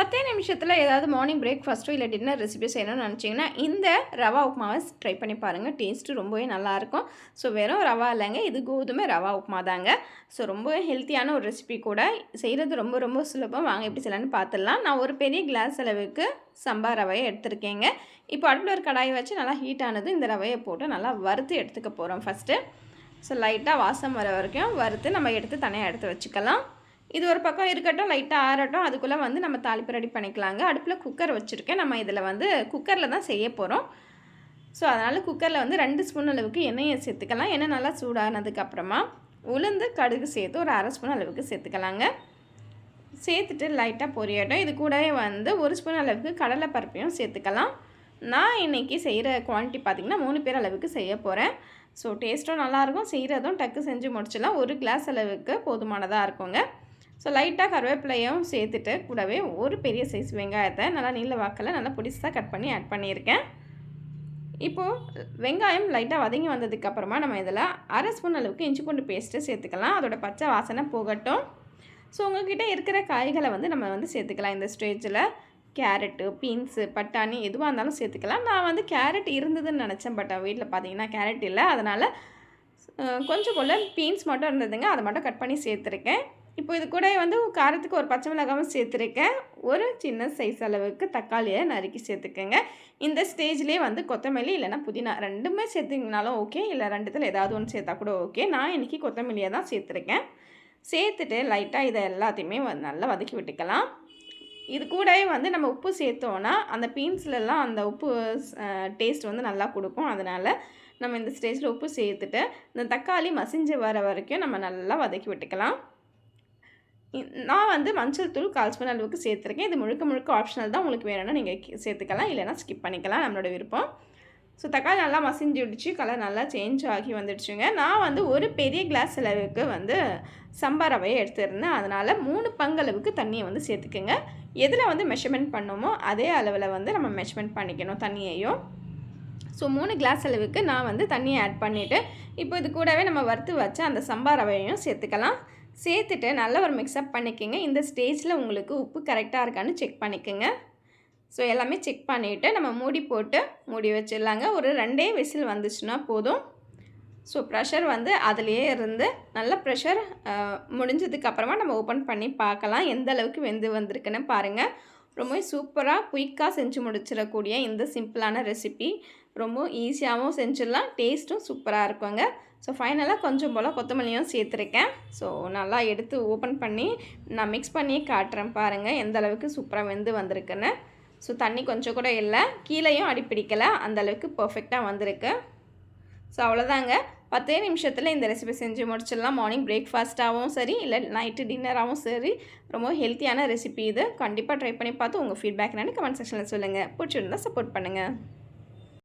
பத்தே நிமிஷத்தில் ஏதாவது மார்னிங் பிரேக்ஃபாஸ்ட்டோ இல்லை டின்னர் ரெசிபி செய்யணும்னு நினச்சிங்கன்னா இந்த ரவா உப்புமாவை ட்ரை பண்ணி பாருங்கள் டேஸ்ட்டு ரொம்பவே நல்லாயிருக்கும் ஸோ வெறும் ரவா இல்லைங்க இது கோதுமை ரவா உப்புமா தாங்க. ஸோ ரொம்ப ஹெல்த்தியான ஒரு ரெசிபி கூட. செய்கிறது ரொம்ப ரொம்ப சுலபம். வாங்க எப்படி செய்யலான்னு பார்த்துடலாம் நான் ஒரு பெரிய கிளாஸ் அளவுக்கு சம்பா ரவையை எடுத்திருக்கேங்க. இப்போ அடுப்பில் ஒரு கடாயை வச்சு நல்லா ஹீட் ஆனது இந்த ரவையை போட்டு நல்லா வறுத்து எடுத்துக்க போகிறோம் ஃபஸ்ட்டு ஸோ லைட்டாக வாசம் வர வரைக்கும் வறுத்து நம்ம எடுத்து தனியாக எடுத்து வச்சுக்கலாம். இது ஒரு பக்கம் இருக்கட்டும் லைட்டாக ஆறட்டும் அதுக்குள்ளே வந்து நம்ம தாளிப்பு ரெடி பண்ணிக்கலாங்க. அடுப்பில் குக்கர் வச்சுருக்கேன். நம்ம இதில் வந்து குக்கரில் தான் செய்ய போகிறோம் ஸோ அதனால் குக்கரில் வந்து ரெண்டு ஸ்பூன் அளவுக்கு எண்ணெயை சேர்த்துக்கலாம். எண்ணெய் நல்லா சூடானதுக்கப்புறமா உளுந்து கடுகு சேர்த்து ஒரு அரை ஸ்பூன் அளவுக்கு சேர்த்துக்கலாங்க. சேர்த்துட்டு லைட்டாக பொரியட்டும். இது கூடவே வந்து ஒரு ஸ்பூன் அளவுக்கு கடலை பருப்பையும் சேர்த்துக்கலாம். நான் இன்றைக்கி செய்கிற குவான்டிட்டி பார்த்திங்கன்னா மூணு பேர் அளவுக்கு செய்ய போகிறேன் ஸோ டேஸ்ட்டும் நல்லாயிருக்கும் செய்கிறதும் டக்கு செஞ்சு முடிச்சிடலாம். ஒரு கிளாஸ் அளவுக்கு போதுமானதாக இருக்குங்க. ஸோ லைட்டாக கருவேப்பிலையும் சேர்த்துட்டு கூடவே ஒரு பெரிய சைஸ் வெங்காயத்தை நல்லா நீல வாக்கில் நல்லா பிடிச்சாக கட் பண்ணி ஆட் பண்ணியிருக்கேன். இப்போது வெங்காயம் லைட்டாக வதங்கி வந்ததுக்கப்புறமா நம்ம இதில் அரை ஸ்பூன் அளவுக்கு இஞ்சி பூண்டு பேஸ்ட்டு சேர்த்துக்கலாம். அதோட பச்சை வாசனை போகட்டும். ஸோ உங்கள்கிட்ட இருக்கிற காய்களை வந்து நம்ம வந்து சேர்த்துக்கலாம். இந்த ஸ்டேஜில் கேரட்டு பீன்ஸு பட்டாணி எதுவாக இருந்தாலும் சேர்த்துக்கலாம். நான் வந்து கேரட் இருந்ததுன்னு நினச்சேன். பட் வீட்டில் பார்த்தீங்கன்னா கேரட் இல்லை. அதனால் கொஞ்சம் போல் பீன்ஸ் மட்டும் இருந்ததுங்க. அதை மட்டும் கட் பண்ணி சேர்த்துருக்கேன். இப்போ இது கூட வந்து காரத்துக்கு ஒரு பச்சை மிளகாவும் சேர்த்துருக்கேன். ஒரு சின்ன சைஸ் அளவுக்கு தக்காளியை நறுக்கி சேர்த்துக்கோங்க. இந்த ஸ்டேஜ்லேயே வந்து கொத்தமல்லி இல்லைனா புதினா ரெண்டுமே சேர்த்துக்கினாலும் ஓகே இல்லை ரெண்டுத்தில் ஏதாவது ஒன்று சேர்த்தா கூட ஓகே நான் இன்றைக்கி கொத்தமல்லியை தான் சேர்த்துருக்கேன். சேர்த்துட்டு லைட்டாக இதை எல்லாத்தையுமே நல்லா வதக்கி விட்டுக்கலாம். இது கூடவே வந்து நம்ம உப்பு சேர்த்தோன்னா அந்த பீன்ஸ்லலாம் அந்த உப்பு டேஸ்ட் வந்து நல்லா கொடுக்கும். அதனால் நம்ம இந்த ஸ்டேஜில் உப்பு சேர்த்துட்டு இந்த தக்காளி மசிஞ்சு வர வரைக்கும் நம்ம நல்லா வதக்கி விட்டுக்கலாம். நான் வந்து மஞ்சள் தூள் கால் ஸ்பூன் அளவுக்கு சேர்த்துருக்கேன். இது முழுக்க முழுக்க ஆப்ஷனல் தான். உங்களுக்கு வேணும்னா நீங்கள் சேர்த்துக்கலாம். இல்லைனா ஸ்கிப் பண்ணிக்கலாம். நம்மளோட விருப்பம். ஸோ தக்காளி நல்லா மசிஞ்சு விடுச்சு கலர் நல்லா சேஞ்ச் ஆகி வந்துடுச்சுங்க. நான் வந்து ஒரு பெரிய கிளாஸ் அளவுக்கு வந்து சம்பா ரவையை எடுத்துருந்தேன். அதனால் மூணு பங்களவுக்கு தண்ணியை வந்து சேர்த்துக்குங்க. எதில் வந்து மெஷர்மெண்ட் பண்ணோமோ அதே அளவில் வந்து நம்ம மெஷர்மெண்ட் பண்ணிக்கணும் தண்ணியையும். ஸோ மூணு கிளாஸ் அளவுக்கு நான் வந்து தண்ணியை ஆட் பண்ணிவிட்டு இப்போ இது கூடவே நம்ம வறுத்து வச்ச அந்த சம்பா ரவையையும் சேர்த்துக்கலாம். சேர்த்துட்டு நல்ல ஒரு மிக்ஸ்அப் பண்ணிக்கோங்க. இந்த ஸ்டேஜில் உங்களுக்கு உப்பு கரெக்டாக இருக்கான்னு செக் பண்ணிக்கோங்க. ஸோ எல்லாமே செக் பண்ணிவிட்டு நம்ம மூடி போட்டு மூடி வச்சிடலாங்க. ஒரு ரெண்டே விசில் வந்துச்சுன்னா போதும். ஸோ ப்ரெஷர் வந்து அதிலேயே இருந்து நல்ல ப்ரெஷர் முடிஞ்சதுக்கப்புறமா நம்ம ஓப்பன் பண்ணி பார்க்கலாம். எந்த அளவுக்கு வெந்து வந்திருக்குன்னு பாருங்கள் ரொம்ப சூப்பராக குயிக்காக செஞ்சு முடிச்சிடக்கூடிய இந்த சிம்பிளான ரெசிபி. ரொம்ப ஈஸியாகவும் செஞ்சிடலாம் டேஸ்ட்டும் சூப்பராக இருக்குங்க. ஸோ ஃபைனலாக கொஞ்சம் போல் கொத்தமல்லியும் சேர்த்துருக்கேன். ஸோ நல்லா எடுத்து ஓப்பன் பண்ணி நான் மிக்ஸ் பண்ணி காட்டுறேன் பாருங்கள் எந்த அளவுக்கு சூப்பராக வெந்து வந்திருக்குன்னு. ஸோ தண்ணி கொஞ்சம் கூட இல்லை கீழேயும் அடிப்பிடிக்கலை அந்தளவுக்கு பர்ஃபெக்டாக வந்திருக்கு. ஸோ அவ்வளோதாங்க பத்தே நிமிஷத்தில் இந்த ரெசிபி செஞ்சு முடிச்சிடலாம். மார்னிங் பிரேக்ஃபாஸ்ட்டாகவும் சரி இல்லை நைட்டு டின்னராகவும் சரி. ரொம்ப ஹெல்த்தியான ரெசிபி இது. கண்டிப்பாக ட்ரை பண்ணி பார்த்து உங்கள் ஃபீட்பேக் என்னென்னு கமெண்ட் செக்ஷனில் சொல்லுங்கள் பிடிச்சிருந்தால் சப்போர்ட் பண்ணுங்கள்